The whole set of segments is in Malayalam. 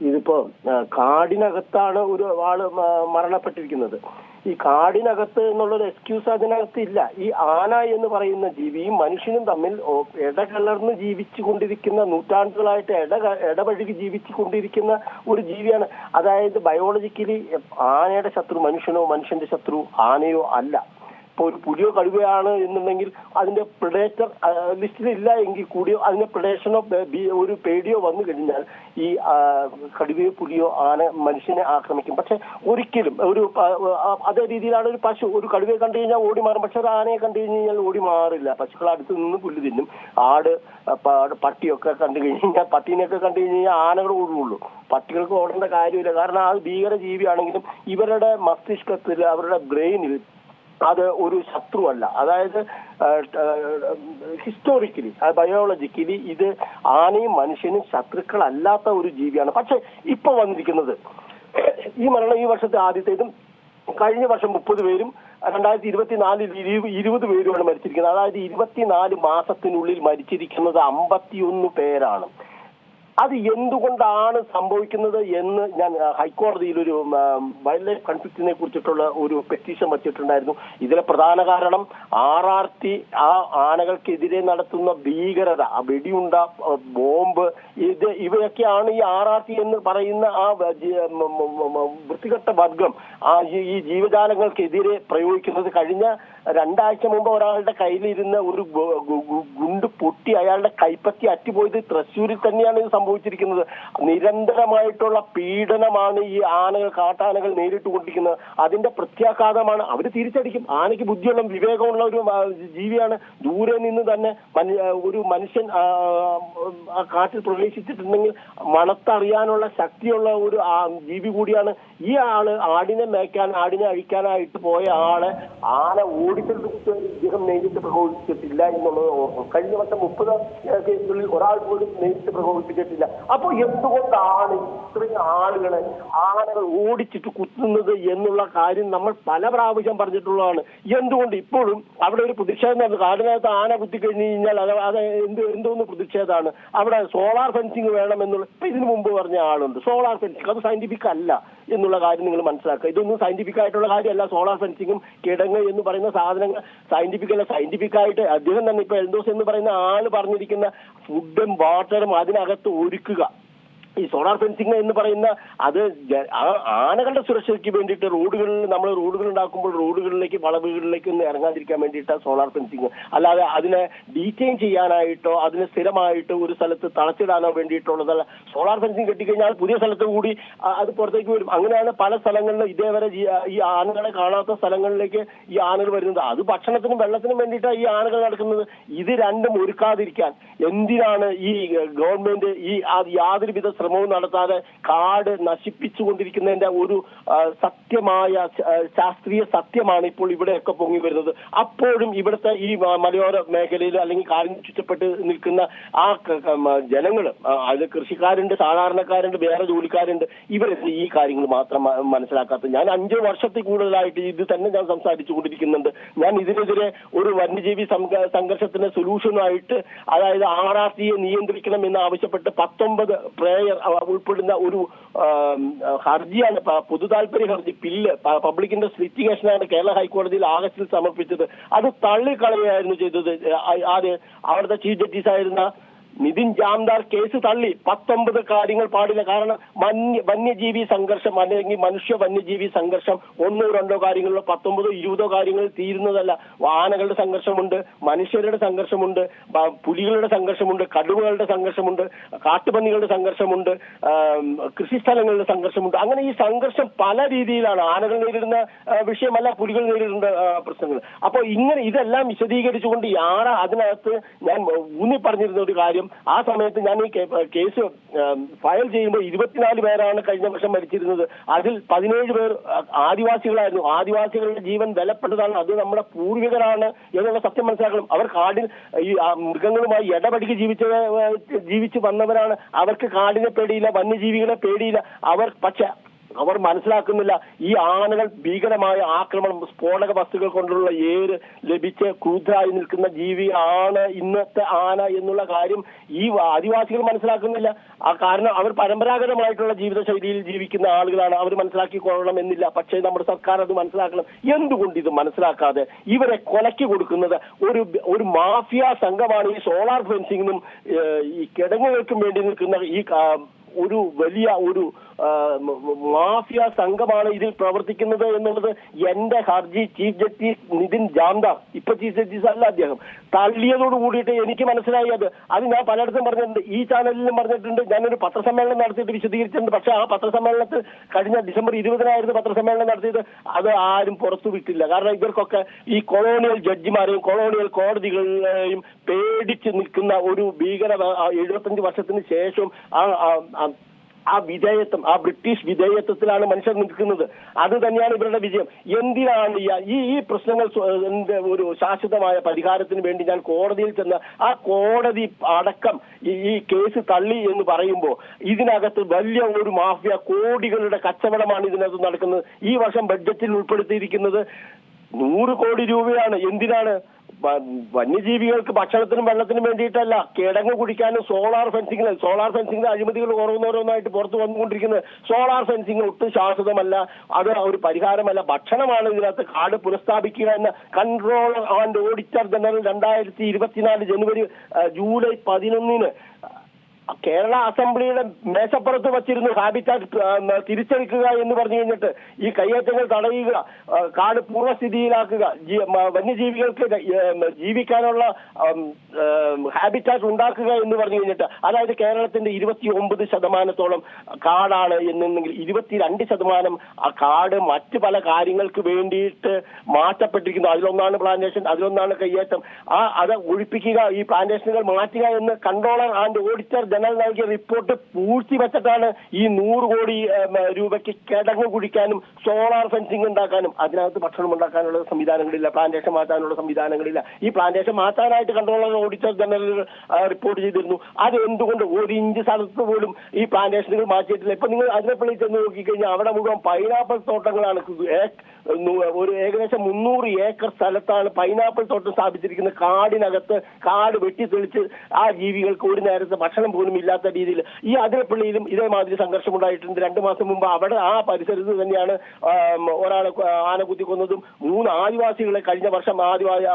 ഇതിപ്പോ കാടിനകത്താണ് ഒരു ആൾ മരണപ്പെട്ടിരിക്കുന്നത്. ഈ കാടിനകത്ത് എന്നുള്ളൊരു എക്സ്ക്യൂസ് അതിനകത്ത് ഇല്ല. ഈ ആന എന്ന് പറയുന്ന ജീവിയും മനുഷ്യനും തമ്മിൽ ഇടകലർന്ന് ജീവിച്ചു കൊണ്ടിരിക്കുന്ന നൂറ്റാണ്ടുകളായിട്ട് ഇട ഇടപഴകി ജീവിച്ചു കൊണ്ടിരിക്കുന്ന ഒരു ജീവിയാണ്. അതായത് ബയോളജിക്കലി ആനയുടെ ശത്രു മനുഷ്യനോ മനുഷ്യന്റെ ശത്രു ആനയോ അല്ല. ഇപ്പൊ ഒരു പുലിയോ കടുവയാണ് എന്നുണ്ടെങ്കിൽ അതിന്റെ പ്രിഡേറ്റർ ലിസ്റ്റിൽ ഇല്ല എങ്കിൽ കൂടിയോ അതിന്റെ പ്രിഡേഷനോ ഒരു പേടിയോ വന്നു കഴിഞ്ഞാൽ ഈ കടുവയോ പുലിയോ ആന മനുഷ്യനെ ആക്രമിക്കും. പക്ഷെ ഒരിക്കലും ഒരു അതേ രീതിയിലാണ് ഒരു പശു ഒരു കടുവയെ കണ്ടു കഴിഞ്ഞാൽ ഓടി മാറും. പക്ഷെ ഒരു ആനയെ കണ്ടു കഴിഞ്ഞാൽ ഓടി മാറില്ല. പശുക്കൾ അടുത്ത് നിന്ന് പുല്ല് തിന്നും. ആട് പട്ടിയൊക്കെ കണ്ടു കഴിഞ്ഞാൽ പട്ടീനെയൊക്കെ കണ്ടു കഴിഞ്ഞാൽ ആനകൾ ഓടുകയുള്ളൂ പട്ടികൾക്ക് ഓടേണ്ട കാര്യമില്ല. കാരണം ആ ഭീകര ജീവിയാണെങ്കിലും ഇവരുടെ മസ്തിഷ്കത്തിൽ അവരുടെ ബ്രെയിനിൽ അത് ഒരു ശത്രുവല്ല. അതായത് ഹിസ്റ്റോറിക്കലി ബയോളജിക്കലി ഇത് ആനയും മനുഷ്യനും ശത്രുക്കളല്ലാത്ത ഒരു ജീവിയാണ്. പക്ഷെ ഇപ്പൊ വന്നിരിക്കുന്നത് ഈ മരണം ഈ വർഷത്തെ ആദ്യത്തേതും കഴിഞ്ഞ വർഷം മുപ്പത് പേരും രണ്ടായിരത്തി ഇരുപത്തിനാലിൽ ഇരു- ഇരുപത് പേരുമാണ് മരിച്ചിരിക്കുന്നത്. അതായത് ഇരുപത്തിനാല് മാസത്തിനുള്ളിൽ മരിച്ചിരിക്കുന്നത് അമ്പത്തിയൊന്ന് പേരാണ്. അത് എന്തുകൊണ്ടാണ് സംഭവിക്കുന്നത് എന്ന് ഞാൻ ഹൈക്കോടതിയിൽ ഒരു വൈൽഡ് ലൈഫ് കൺഫ്ലിക്റ്റിനെ കുറിച്ചിട്ടുള്ള ഒരു പെറ്റീഷൻ വച്ചിട്ടുണ്ടായിരുന്നു. ഇതിലെ പ്രധാന കാരണം ആർ ആർ ടി ആ ആനകൾക്കെതിരെ നടത്തുന്ന ഭീകരത വെടിയുണ്ട ബോംബ് ഇത് ഇവയൊക്കെയാണ് ഈ ആർ ആർ ടി എന്ന് പറയുന്ന ആ വൃത്തികെട്ട വർഗം. ആ ഈ- ജീവജാലങ്ങൾക്കെതിരെ പ്രയോഗിക്കുന്നത് കഴിഞ്ഞ രണ്ടാഴ്ച മുമ്പ് ഒരാളുടെ കയ്യിലിരുന്ന ഒരു ഗുണ്ട് പൊട്ടി അയാളുടെ കൈപ്പത്തി അറ്റുപോയത് തൃശ്ശൂരിൽ തന്നെയാണ് ഇത് സംഭവിച്ചിരിക്കുന്നത്. നിരന്തരമായിട്ടുള്ള പീഡനമാണ് ഈ ആനകൾ കാട്ടാനകൾ നേരിട്ട് കൊണ്ടിരിക്കുന്നത് അതിന്റെ പ്രത്യാഘാതമാണ്. അവർ തിരിച്ചടിക്കും. ആനയ്ക്ക് ബുദ്ധിയുള്ള വിവേകമുള്ള ഒരു ജീവിയാണ്. ദൂരെ നിന്ന് തന്നെ ഒരു മനുഷ്യൻ കാട്ടിൽ പ്രവേശിച്ചിട്ടുണ്ടെങ്കിൽ മണത്തറിയാനുള്ള ശക്തിയുള്ള ഒരു ജീവി കൂടിയാണ് ഈ ആൾ. ആടിനെ മേയ്ക്കാൻ ആടിനെ അഴിക്കാനായിട്ട് പോയ ആളെ ആന ഓടിച്ചെടുത്ത് ഇദ്ദേഹം നേരിട്ട് പ്രകോപിപ്പിച്ചിട്ടില്ല എന്നുള്ളത് കഴിഞ്ഞ വർഷം മുപ്പത് കേസുകളിൽ ഒരാൾ പോലും നേരിട്ട് പ്രകോപിപ്പിച്ചിട്ടില്ല. അപ്പോൾ എന്തുകൊണ്ടാണ് ഇത്രയും ആളുകളെ ആനകൾ ഓടിച്ചിട്ട് കുത്തുന്നത് എന്നുള്ള കാര്യം നമ്മൾ പല പ്രാവശ്യം പറഞ്ഞിട്ടുള്ളതാണ്. എന്തുകൊണ്ട് ഇപ്പോഴും അവിടെ ഒരു പ്രതിഷേധം നടന്നു കാടിനകത്ത് ആന കുത്തി കഴിഞ്ഞു കഴിഞ്ഞാൽ അത് അത് എന്ത് എന്തോന്ന് പ്രതിഷേധമാണ്. അവിടെ സോളാർ ഫെൻസിങ് വേണമെന്നുള്ള ഇപ്പൊ ഇതിനു മുമ്പ് പറഞ്ഞ ആളുണ്ട്. Solar fencing. അത് സയന്റിഫിക് അല്ല. എന്നുള്ള കാര്യം നിങ്ങൾ മനസ്സിലാക്കുക. ഇതൊന്നും സയന്റിഫിക് ആയിട്ടുള്ള കാര്യമല്ല. സോളാർ ഫെൻസിങ്ങും കിടങ്ങ് എന്ന് പറയുന്ന സാധനങ്ങൾ സയന്റിഫിക് അല്ല സയന്റിഫിക് ആയിട്ട് അദ്ദേഹം തന്നെ ഇപ്പൊ എൽദോസ് എന്ന് പറയുന്ന ആൾ പറഞ്ഞിരിക്കുന്ന ഫുഡും വാട്ടറും അതിനകത്ത് ഒരുക്കുക. ഈ സോളാർ ഫെൻസിങ് എന്ന് പറയുന്ന അത് ആനകളുടെ സുരക്ഷയ്ക്ക് വേണ്ടിയിട്ട് റോഡുകളിൽ നമ്മൾ റോഡുകൾ ഉണ്ടാക്കുമ്പോൾ റോഡുകളിലേക്ക് വളവുകളിലേക്ക് ഒന്നും ഇറങ്ങാതിരിക്കാൻ വേണ്ടിയിട്ട് സോളാർ ഫെൻസിങ് അല്ലാതെ അതിനെ ഡീറ്റെയിൻ ചെയ്യാനായിട്ടോ അതിന് സ്ഥിരമായിട്ട് ഒരു സ്ഥലത്ത് തളച്ചിടാനോ വേണ്ടിയിട്ടുള്ളതല്ല. സോളാർ ഫെൻസിങ് കെട്ടിക്കഴിഞ്ഞാൽ പുതിയ സ്ഥലത്ത് കൂടി അത് പുറത്തേക്ക് വരും. അങ്ങനെയാണ് പല സ്ഥലങ്ങളിലും ഇതേവരെ ഈ ആനകളെ കാണാത്ത സ്ഥലങ്ങളിലേക്ക് ഈ ആനകൾ വരുന്നത്. അത് ഭക്ഷണത്തിനും വെള്ളത്തിനും വേണ്ടിയിട്ടാണ് ഈ ആനകൾ നടക്കുന്നത്. ഇത് രണ്ടും ഒരുക്കാതിരിക്കാൻ എന്തിനാണ് ഈ ഗവൺമെന്റ് ഈ യാതൊരുവിധ ശ്രമവും നടത്താതെ കാട് നശിപ്പിച്ചുകൊണ്ടിരിക്കുന്നതിന്റെ ഒരു സത്യമായ ശാസ്ത്രീയ സത്യമാണ് ഇപ്പോൾ ഇവിടെയൊക്കെ പൊങ്ങി വരുന്നത്. അപ്പോഴും ഇവിടുത്തെ ഈ മലയോര മേഖലയിൽ അല്ലെങ്കിൽ കാടിന് ചുറ്റപ്പെട്ട് നിൽക്കുന്ന ആ ജനങ്ങൾ അത് കൃഷിക്കാരുണ്ട് സാധാരണക്കാരുണ്ട് വേറെ ജോലിക്കാരുണ്ട് ഇവരെ ഈ കാര്യങ്ങൾ മാത്രം മനസ്സിലാക്കാത്തത് മനസ്സിലാക്കാത്ത ഞാൻ അഞ്ച് വർഷത്തിൽ കൂടുതലായിട്ട് ഇത് തന്നെ ഞാൻ സംസാരിച്ചു കൊണ്ടിരിക്കുന്നുണ്ട് ഞാൻ ഇതിനെതിരെ ഒരു വന്യജീവി സംഘർഷത്തിന്റെ സംഘർഷത്തിന് സൊല്യൂഷനായിട്ട് അതായത് ആർ ആർ സിയെ നിയന്ത്രിക്കണം എന്ന് ആവശ്യപ്പെട്ട് പത്തൊമ്പത് പ്രേയർ ഉൾപ്പെടുന്ന ഒരു ഹർജിയാണ് പൊതു താല്പര്യ ഹർജി ബില്ല് പബ്ലിക്കിന്റെ പബ്ലിക് ഇൻട്രസ്റ്റ് ലിറ്റിഗേഷനാണ് കേരള ഹൈക്കോടതിയിൽ ആഗസ്റ്റിൽ സമർപ്പിച്ചത്. അത് തള്ളിക്കളയായിരുന്നു ചെയ്തത്. ആ- ആര് അവിടുത്തെ ചീഫ് ജസ്റ്റിസ് ആയിരുന്ന നിതിൻ ജാംദാർ കേസ് തള്ളി. പത്തൊമ്പത് കാര്യങ്ങൾ പാടില്ല. കാരണം വന്യ വന്യജീവി സംഘർഷം അല്ലെങ്കിൽ മനുഷ്യ വന്യജീവി സംഘർഷം ഒന്നോ രണ്ടോ കാര്യങ്ങളിലോ പത്തൊമ്പതോ ഇരുപതോ കാര്യങ്ങൾ തീരുന്നതല്ല. വാഹനങ്ങളുടെ സംഘർഷമുണ്ട് മനുഷ്യരുടെ സംഘർഷമുണ്ട് പുലികളുടെ സംഘർഷമുണ്ട് കടുവകളുടെ സംഘർഷമുണ്ട് കാട്ടുപന്നികളുടെ സംഘർഷമുണ്ട് കൃഷിസ്ഥലങ്ങളുടെ സംഘർഷമുണ്ട്. അങ്ങനെ ഈ സംഘർഷം പല രീതിയിലാണ്. ആനകൾ നേരിടുന്ന വിഷയമല്ല പുലികൾ നേരിടുന്ന പ്രശ്നങ്ങൾ. അപ്പോൾ ഇങ്ങനെ ഇതെല്ലാം വിശദീകരിച്ചുകൊണ്ട് യാറ അതിനകത്ത് ഞാൻ ഊന്നി പറഞ്ഞിരുന്ന ഒരു കാര്യം ആ സമയത്ത് ഞാൻ ഈ കേസ് ഫയൽ ചെയ്യുമ്പോൾ ഇരുപത്തിനാല് പേരാണ് കഴിഞ്ഞ വർഷം മരിച്ചിരുന്നത്. അതിൽ പതിനേഴ് പേർ ആദിവാസികളായിരുന്നു. ആദിവാസികളുടെ ജീവൻ വിലപ്പെട്ടതാണ് അത് നമ്മുടെ പൂർവികരാണ് എന്നുള്ള സത്യം മനസ്സിലാക്കണം. അവർ കാടിൽ ഈ മൃഗങ്ങളുമായി ഇടപെടുക്കി ജീവിച്ച ജീവിച്ചു വന്നവരാണ്. അവർക്ക് കാടിനെ പേടിയില്ല വന്യജീവികളെ പേടിയില്ല. അവർ പക്ഷെ അവർ മനസ്സിലാക്കുന്നില്ല ഈ ആനകൾ ഭീകരമായ ആക്രമണം സ്ഫോടക വസ്തുക്കൾ കൊണ്ടുള്ള ഏര് ലഭിച്ച് ക്രൂദ്ധരായി നിൽക്കുന്ന ജീവി ആണ് ഇന്നത്തെ ആന എന്നുള്ള കാര്യം ഈ ആദിവാസികൾ മനസ്സിലാക്കുന്നില്ല. ആ കാരണം അവർ പരമ്പരാഗതമായിട്ടുള്ള ജീവിത ശൈലിയിൽ ജീവിക്കുന്ന ആളുകളാണ് അവർ മനസ്സിലാക്കി മനസ്സിലാക്കിക്കൊള്ളണം എന്നില്ല. പക്ഷേ നമ്മുടെ സർക്കാർ അത് മനസ്സിലാക്കണം. എന്തുകൊണ്ട് ഇത് മനസ്സിലാക്കാതെ? ഇവരെ കൊലയ്ക്ക് കൊടുക്കുന്നത് ഒരു ഒരു മാഫിയ സംഘമാണ് ഈ സോളാർ ഫെൻസിങ്ങിനും ഈ കിടങ്ങുകൾക്കും വേണ്ടി നിൽക്കുന്ന ഈ ഒരു വലിയ ഒരു മാഫിയ സംഘമാണ് ഇതിൽ പ്രവർത്തിക്കുന്നത് എന്നുള്ളത് എന്റെ ഹർജി ചീഫ് ജസ്റ്റിസ് നിതിൻ ജാംദാർ ഇപ്പൊ ചീഫ് ജസ്റ്റിസ് അല്ല അദ്ദേഹം. തള്ളിയതോട് കൂടിയിട്ട് എനിക്ക് മനസ്സിലായി അത്. അത് ഞാൻ പലയിടത്തും പറഞ്ഞിട്ടുണ്ട്. ഈ ചാനലിലും പറഞ്ഞിട്ടുണ്ട്. ഞാനൊരു പത്രസമ്മേളനം നടത്തിയിട്ട് വിശദീകരിച്ചിട്ടുണ്ട്. പക്ഷെ ആ പത്രസമ്മേളനത്തിൽ കഴിഞ്ഞ ഡിസംബർ ഇരുപതിനായിരുന്നു പത്രസമ്മേളനം നടത്തിയത്. അത് ആരും പുറത്തു വിട്ടില്ല. കാരണം ഇവർക്കൊക്കെ ഈ കൊളോണിയൽ ജഡ്ജിമാരെയും കൊളോണിയൽ കോടതികളെയും പേടിച്ച് നിൽക്കുന്ന ഒരു ഭീകര എഴുപത്തഞ്ച് വർഷത്തിന് ശേഷം ആ ആ- വിധേയത്വം ആ ബ്രിട്ടീഷ് വിധേയത്വത്തിലാണ് മനുഷ്യർ നിൽക്കുന്നത്. അത് തന്നെയാണ് ഇവരുടെ വിജയം. എന്തിനാണ് ഈ ഈ പ്രശ്നങ്ങൾ ഒരു ശാശ്വതമായ പരിഹാരത്തിന് വേണ്ടി ഞാൻ കോടതിയിൽ ചെന്ന് ആ കോടതി അടക്കം ഈ കേസ് തള്ളി എന്ന് പറയുമ്പോൾ ഇതിനകത്ത് വലിയ ഒരു മാഫിയ കോടികളുടെ കച്ചവടമാണ് ഇതിനകത്ത് നടക്കുന്നത്. ഈ വർഷം ബഡ്ജറ്റിൽ ഉൾപ്പെടുത്തിയിരിക്കുന്നത് നൂറ് കോടി രൂപയാണ്. എന്തിനാണ്? വന്യജീവികൾക്ക് ഭക്ഷണത്തിനും വെള്ളത്തിനും വേണ്ടിയിട്ടല്ല കിടങ്ങ് കുടിക്കാനും സോളാർ ഫെൻസിംഗ് സോളാർ ഫെൻസിംഗിന്റെ അഴിമതികൾ ഓരോന്നോരോന്നായിട്ട് പുറത്തു വന്നുകൊണ്ടിരിക്കുന്നത് സോളാർ ഫെൻസിംഗ് ഒട്ടും ശാശ്വതമല്ല. അത് ഒരു പരിഹാരമല്ല. ഭക്ഷണമാണ് ഇതിനകത്ത് കാട് പുനഃസ്ഥാപിക്കുക എന്ന കൺട്രോൾ ആൻഡ് ഓഡിറ്റർ ജനറൽ രണ്ടായിരത്തി ഇരുപത്തിനാല് ജനുവരി ജൂലൈ പതിനൊന്നിന് കേരള അസംബ്ലിയുടെ മേശപ്പുറത്ത് വച്ചിരുന്നു ഹാബിറ്റാറ്റ് തിരിച്ചെടുക്കുക എന്ന് പറഞ്ഞു കഴിഞ്ഞിട്ട് ഈ കയ്യേറ്റങ്ങൾ തടയുക കാട് പൂർവസ്ഥിതിയിലാക്കുക വന്യജീവികൾക്ക് ജീവിക്കാനുള്ള ഹാബിറ്റാറ്റ് ഉണ്ടാക്കുക എന്ന് പറഞ്ഞു കഴിഞ്ഞിട്ട് അതായത് കേരളത്തിന്റെ ഇരുപത്തി ഒമ്പത് ശതമാനത്തോളം കാടാണ് എന്നുണ്ടെങ്കിൽ ഇരുപത്തിരണ്ട് ശതമാനം ആ കാട് മറ്റ് പല കാര്യങ്ങൾക്ക് വേണ്ടിയിട്ട് മാറ്റപ്പെട്ടിരിക്കുന്നു. അതിലൊന്നാണ് പ്ലാന്റേഷൻ അതിലൊന്നാണ് കയ്യേറ്റം. ആ അത് ഒഴിപ്പിക്കുക ഈ പ്ലാന്റേഷനുകൾ മാറ്റുക എന്ന് കൺട്രോളർ ആൻഡ് ഓഡിറ്റർ ജനറൽ നൽകിയ റിപ്പോർട്ട് പൂഴ്ത്തി വെച്ചിട്ടാണ് ഈ നൂറ് കോടി രൂപയ്ക്ക് കിടങ്ങ് കുടിക്കാനും സോളാർ ഫെൻസിംഗ് ഉണ്ടാക്കാനും അതിനകത്ത് ഭക്ഷണം ഉണ്ടാക്കാനുള്ള സംവിധാനങ്ങളില്ല പ്ലാന്റേഷൻ മാറ്റാനുള്ള സംവിധാനങ്ങളില്ല. ഈ പ്ലാന്റേഷൻ മാറ്റാനായിട്ട് കൺട്രോളർ ഓഡിറ്റർ ജനറൽ റിപ്പോർട്ട് ചെയ്തിരുന്നു. അത് എന്തുകൊണ്ട് ഒരു ഇഞ്ച് സ്ഥലത്ത് പോലും ഈ പ്ലാന്റേഷനുകൾ മാറ്റിയിട്ടില്ല? ഇപ്പൊ നിങ്ങൾ അതിനെപ്പള്ളി ചെന്ന് നോക്കിക്കഴിഞ്ഞാൽ അവിടെ മുഴുവൻ പൈനാപ്പിൾ തോട്ടങ്ങളാണ്. ഒരു ഏകദേശം മുന്നൂറ് ഏക്കർ സ്ഥലത്താണ് പൈനാപ്പിൾ തോട്ടം സ്ഥാപിച്ചിരിക്കുന്നത്. കാടിനകത്ത് കാട് വെട്ടിത്തെളിച്ച് ആ ജീവികൾക്ക് ഒരു നേരത്തെ ഭക്ഷണം പോലും ഇല്ലാത്ത രീതിയിൽ ഈ അതിരപ്പള്ളിയിലും ഇതേമാതിരി സംഘർഷം ഉണ്ടായിട്ടുണ്ട്. രണ്ടു മാസം മുമ്പ് അവിടെ ആ പരിസരത്ത് തന്നെയാണ് ഒരാളെ ആന കുത്തി കൊന്നതും മൂന്ന് ആദിവാസികളെ കഴിഞ്ഞ വർഷം ആദിവാസി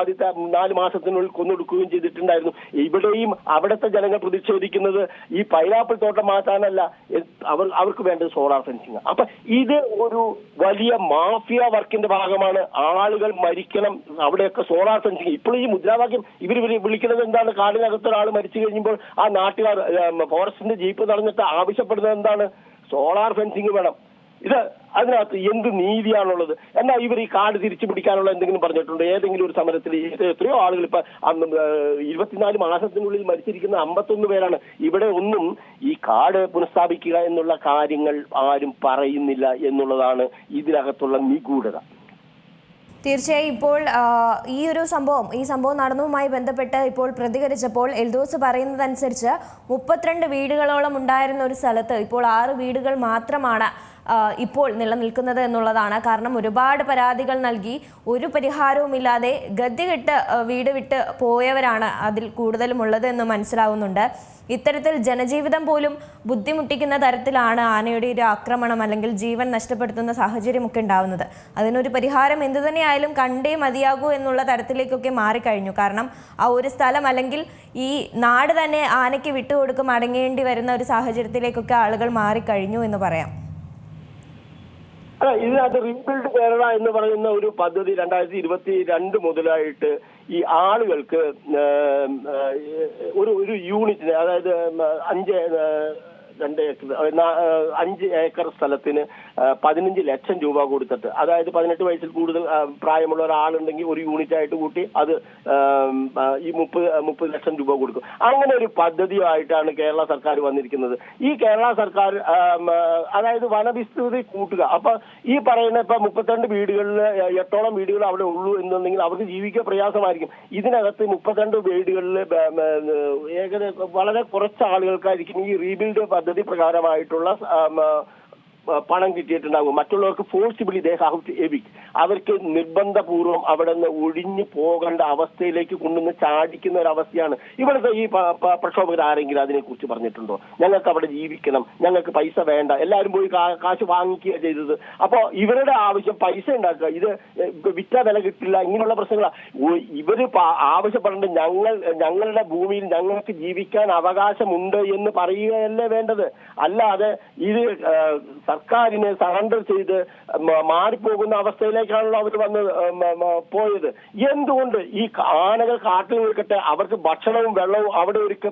ആദ്യത്തെ നാല് മാസത്തിനുള്ളിൽ കൊന്നൊടുക്കുകയും ചെയ്തിട്ടുണ്ടായിരുന്നു. ഇവിടെയും അവിടുത്തെ ജനങ്ങൾ പ്രതിഷേധിക്കുന്നത് ഈ പൈനാപ്പിൾ തോട്ടം മാറ്റാനല്ല അവർ അവർക്ക് വേണ്ടത് സോളാർ ഫെൻസിങ് അപ്പൊ ഇത് ഒരു വലിയ മാഫിയ വർക്കിന്റെ ഭാഗമാണ്. ആളുകൾ മരിക്കണം അവിടെയൊക്കെ സോളാർ ഫെൻസിങ് ഇപ്പോൾ ഈ മുദ്രാവാക്യം ഇവർ വിളിക്കുന്നത് എന്താണ്? കാടിനകത്ത് ഒരാൾ മരിച്ചു കഴിഞ്ഞപ്പോൾ ആ നാട്ടുകാർ ഫോറസ്റ്റിന്റെ ജീപ്പ് തടഞ്ഞിട്ട് ആവശ്യപ്പെടുന്നത് എന്താണ്? സോളാർ ഫെൻസിങ് വേണം. ഇത് അതിനകത്ത് എന്ത് നീതിയാണുള്ളത്? എന്നാൽ ഇവർ ഈ കാട് തിരിച്ചു പിടിക്കാനുള്ള എന്തെങ്കിലും പറഞ്ഞിട്ടുണ്ട്? ഏതെങ്കിലും ഒരു സമരത്തിൽ എത്രയോ ആളുകൾ ഇപ്പൊ ഇരുപത്തിനാല് മാസത്തിനുള്ളിൽ മരിച്ചിരിക്കുന്ന അമ്പത്തൊന്ന് പേരാണ്. ഇവിടെ ഒന്നും ഈ കാട് പുനഃസ്ഥാപിക്കുക എന്നുള്ള കാര്യങ്ങൾ ആരും പറയുന്നില്ല എന്നുള്ളതാണ് ഇതിനകത്തുള്ള നിഗൂഢത. തീർച്ചയായും ഇപ്പോൾ ഈ ഒരു സംഭവം ഈ സംഭവം നടന്നതുമായി ബന്ധപ്പെട്ട് ഇപ്പോൾ പ്രതികരിച്ചപ്പോൾ എൽദോസ് പറയുന്നതനുസരിച്ച് മുപ്പത്തിരണ്ട് വീടുകളോളം ഉണ്ടായിരുന്ന ഒരു സ്ഥലത്ത് ഇപ്പോൾ ആറ് വീടുകൾ മാത്രമാണ് ഇപ്പോൾ നിലനിൽക്കുന്നത് എന്നുള്ളതാണ്. കാരണം ഒരുപാട് പരാതികൾ നൽകി ഒരു പരിഹാരവുമില്ലാതെ ഗതികെട്ട് വീട് വിട്ട് പോയവരാണ് അതിൽ കൂടുതലും ഉള്ളത് എന്ന് മനസ്സിലാവുന്നുണ്ട്. ഇത്തരത്തിൽ ജനജീവിതം പോലും ബുദ്ധിമുട്ടിക്കുന്ന തരത്തിലാണ് ആനയുടെ ഒരു ആക്രമണം അല്ലെങ്കിൽ ജീവൻ നഷ്ടപ്പെടുത്തുന്ന സാഹചര്യമൊക്കെ ഉണ്ടാവുന്നത്. അതിനൊരു പരിഹാരം എന്തു തന്നെയായാലും കണ്ടേ മതിയാകൂ എന്നുള്ള തരത്തിലേക്കൊക്കെ മാറിക്കഴിഞ്ഞു. കാരണം ആ ഒരു സ്ഥലം അല്ലെങ്കിൽ ഈ നാട് തന്നെ ആനയ്ക്ക് വിട്ടുകൊടുക്കും അടങ്ങേണ്ടി വരുന്ന ഒരു സാഹചര്യത്തിലേക്കൊക്കെ ആളുകൾ മാറിക്കഴിഞ്ഞു എന്ന് പറയാം. അല്ല ഇതിനകത്ത് റീബിൽഡ് കേരള എന്ന് പറയുന്ന ഒരു പദ്ധതി രണ്ടായിരത്തി ഇരുപത്തി രണ്ട് മുതലായിട്ട് ഈ ആളുകൾക്ക് ഒരു ഒരു യൂണിറ്റിന് അതായത് അഞ്ച് രണ്ട് ഏക്കർ അഞ്ച് ഏക്കർ സ്ഥലത്തിന് പതിനഞ്ച് ലക്ഷം രൂപ കൊടുത്തിട്ട് അതായത് പതിനെട്ട് വയസ്സിൽ കൂടുതൽ പ്രായമുള്ള ഒരാളുണ്ടെങ്കിൽ ഒരു യൂണിറ്റ് ആയിട്ട് കൂട്ടി അത് ഈ മുപ്പത് മുപ്പത് ലക്ഷം രൂപ കൊടുക്കും. അങ്ങനെ ഒരു പദ്ധതിയായിട്ടാണ് കേരള സർക്കാർ വന്നിരിക്കുന്നത്. ഈ കേരള സർക്കാർ അതായത് വനവിസ്തൃതി കൂട്ടുക. അപ്പൊ ഈ പറയുന്ന ഇപ്പൊ മുപ്പത്തിരണ്ട് വീടുകളിൽ എട്ടോളം വീടുകൾ അവിടെ ഉള്ളൂ എന്നുണ്ടെങ്കിൽ അവർക്ക് ജീവിക്കാൻ പ്രയാസമായിരിക്കും. ഇതിനകത്ത് മുപ്പത്തിരണ്ട് വീടുകളിൽ ഏകദേശം വളരെ കുറച്ച് ആളുകൾക്കായിരിക്കും ഈ റീബിൽഡ് പദ്ധതി പ്രകാരമായിട്ടുള്ള പണം കിട്ടിയിട്ടുണ്ടാകും മറ്റുള്ളവർക്ക് forcibly they have to evict അവർക്ക് നിർബന്ധപൂർവം അവിടെ നിന്ന് ഒഴിഞ്ഞു പോകേണ്ട അവസ്ഥയിലേക്ക് കൊണ്ടുവന്ന് ചാടിക്കുന്ന ഒരു അവസ്ഥയാണ് ഇവിടുത്തെ ഈ പ്രക്ഷോഭകർ ആരെങ്കിലും അതിനെക്കുറിച്ച് പറഞ്ഞിട്ടുണ്ടോ? ഞങ്ങൾക്ക് അവിടെ ജീവിക്കണം. ഞങ്ങൾക്ക് പൈസ വേണ്ട. എല്ലാവരും പോയി കാശ് വാങ്ങിക്കുക ചെയ്തത്. അപ്പോ ഇവരുടെ ആവശ്യം പൈസ ഉണ്ടാക്കുക. ഇത് വിറ്റ വില കിട്ടില്ല. ഇങ്ങനെയുള്ള പ്രശ്നങ്ങളാണ് ഇവർ ആവശ്യപ്പെടേണ്ടത് ഞങ്ങൾ ഞങ്ങളുടെ ഭൂമിയിൽ ഞങ്ങൾക്ക് ജീവിക്കാൻ അവകാശമുണ്ട് എന്ന് പറയുകയല്ലേ വേണ്ടത്? അല്ലാതെ ഇത് സർക്കാരിനെ സറണ്ടർ ചെയ്ത് മാറിപ്പോകുന്ന അവസ്ഥയിലേക്കാണല്ലോ അവർ വന്ന് പോയത്. എന്തുകൊണ്ട് ഈ ആനകൾ കാട്ടിൽ നിൽക്കട്ടെ അവർക്ക് ഭക്ഷണവും വെള്ളവും അവിടെ ഒരുക്ക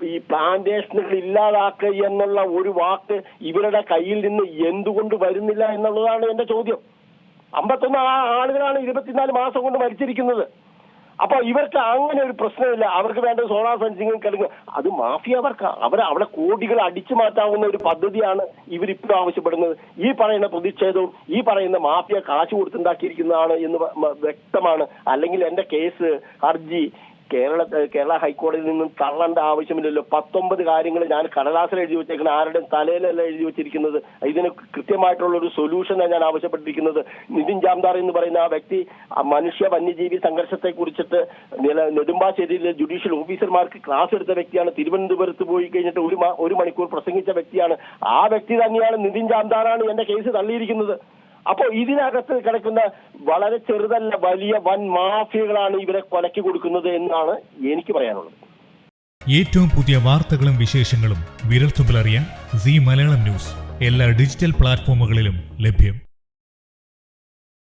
ഈ പ്ലാന്റേഷനുകൾ ഇല്ലാതാക്കുക എന്നുള്ള ഒരു വാക്ക് ഇവരുടെ കയ്യിൽ നിന്ന് എന്തുകൊണ്ട് വരുന്നില്ല എന്നുള്ളതാണ് എന്റെ ചോദ്യം. അമ്പത്തൊന്ന് ആളുകളാണ് ഇരുപത്തിനാല് മാസം കൊണ്ട് മരിച്ചിരിക്കുന്നത്. അപ്പൊ ഇവർക്ക് അങ്ങനെ ഒരു പ്രശ്നമില്ല. അവർക്ക് വേണ്ട സോളാർ ഫെൻസിങ്ങും കിടങ്ങും അത് മാഫിയ അവർക്ക്. അവർ അവിടെ കോടികൾ അടിച്ചു മാറ്റാവുന്ന ഒരു പദ്ധതിയാണ് ഇവരിപ്പോഴും ആവശ്യപ്പെടുന്നത്. ഈ പറയുന്ന പ്രതിഷേധവും ഈ പറയുന്ന മാഫിയ കാശ് കൊടുത്തുണ്ടാക്കിയിരിക്കുന്നതാണ് എന്ന് വ്യക്തമാണ്. അല്ലെങ്കിൽ എന്റെ കേസ് ഹർജി കേരള കേരള ഹൈക്കോടതിയിൽ നിന്നും തള്ളേണ്ട ആവശ്യമില്ലല്ലോ. പത്തൊമ്പത് കാര്യങ്ങൾ ഞാൻ കടലാസിൽ എഴുതി വെച്ചേക്കുന്നത് ആരുടെ തലയിലല്ല എഴുതി വെച്ചിരിക്കുന്നത്. ഇതിന് കൃത്യമായിട്ടുള്ള ഒരു സൊല്യൂഷനാണ് ഞാൻ ആവശ്യപ്പെട്ടിരിക്കുന്നത്. നിതിൻ ജാംദാർ എന്ന് പറയുന്ന ആ വ്യക്തി മനുഷ്യ വന്യജീവി സംഘർഷത്തെ കുറിച്ചിട്ട് നെടുമ്പാശ്ശേരിയിലെ ജുഡീഷ്യൽ ഓഫീസർമാർക്ക് ക്ലാസ് എടുത്ത വ്യക്തിയാണ്. തിരുവനന്തപുരത്ത് പോയി കഴിഞ്ഞിട്ട് ഒരു ഒരു മണിക്കൂർ പ്രസംഗിച്ച വ്യക്തിയാണ്. ആ വ്യക്തി തന്നെയാണ് നിതിൻ ജാംദാറാണ് എന്റെ കേസ് തള്ളിയിരിക്കുന്നത്. അപ്പോ ഇതിനകത്ത് കിടക്കുന്ന വളരെ ചെറുതല്ല വലിയ വൻ മാഫിയകളാണ് ഇവരെ കൊലക്കി കൊടുക്കുന്നത് എന്നാണ് എനിക്ക് പറയാനുള്ളത്. ഏറ്റവും പുതിയ വാർത്തകളും വിശേഷങ്ങളും വിരൽത്തുമ്പിലറിയാൻ സി മലയാളം ന്യൂസ്. എല്ലാ ഡിജിറ്റൽ പ്ലാറ്റ്ഫോമുകളിലും ലഭ്യം.